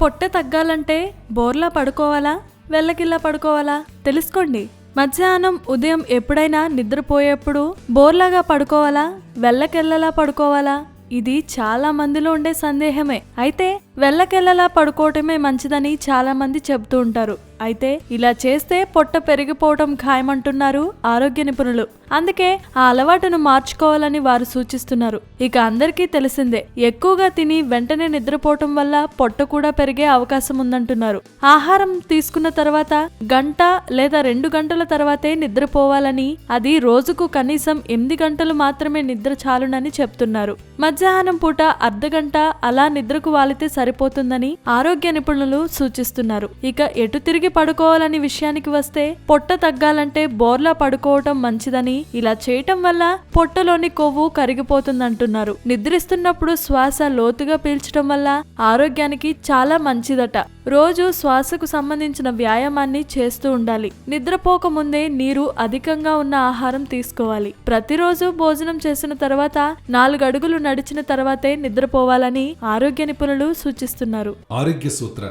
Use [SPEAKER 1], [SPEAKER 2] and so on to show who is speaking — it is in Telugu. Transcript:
[SPEAKER 1] పొట్ట తగ్గాలంటే బోర్లా పడుకోవాలా? వెళ్ళకిల్లా పడుకోవాలా? తెలుసుకోండి. మధ్యాహ్నం ఉదయం ఎప్పుడైనా నిద్రపోయేప్పుడు బోర్లాగా పడుకోవాలా? వెళ్ళకెళ్ళలా పడుకోవాలా? ఇది చాలా మందిలో ఉండే సందేహమే. అయితే వెళ్ళకెళ్ళలా పడుకోవటమే మంచిదని చాలా మంది చెబుతూ ఉంటారు. అయితే ఇలా చేస్తే పొట్ట పెరిగిపోవటం ఖాయమంటున్నారు ఆరోగ్య నిపుణులు. అందుకే ఆ అలవాటును మార్చుకోవాలని వారు సూచిస్తున్నారు. ఇక అందరికీ తెలిసిందే ఎక్కువగా తిని వెంటనే నిద్రపోవటం వల్ల పొట్ట కూడా పెరిగే అవకాశం ఉందంటున్నారు ఆహారం తీసుకున్న తర్వాత గంట లేదా రెండు గంటల తర్వాతే నిద్రపోవాలని అది రోజుకు కనీసం ఎనిమిది గంటలు మాత్రమే నిద్ర చాలునని చెప్తున్నారు. మధ్యాహ్నం పూట అర్ధ గంట అలా నిద్రకు వాలితే సరిపోతుందని ఆరోగ్య నిపుణులు సూచిస్తున్నారు. ఇక ఎటు తిరిగి పడుకోవాలని విషయానికి వస్తే పొట్ట తగ్గాలంటే బోర్లా పడుకోవటం మంచిదని ఇలా చేయటం వల్ల పొట్టలోని కొవ్వు కరిగిపోతుందంటున్నారు. నిద్రిస్తున్నప్పుడు శ్వాస లోతుగా పీల్చడం వల్ల ఆరోగ్యానికి చాలా మంచిదట. రోజు శ్వాసకు సంబంధించిన వ్యాయామాన్ని చేస్తూ ఉండాలి. నిద్రపోక ముందే నీరు అధికంగా ఉన్న ఆహారం తీసుకోవాలి. ప్రతిరోజు భోజనం చేసిన తర్వాత నాలుగు అడుగులు నడిచిన తర్వాతే నిద్రపోవాలని ఆరోగ్య నిపుణులు సూచిస్తున్నారు.
[SPEAKER 2] ఆరోగ్య సూత్ర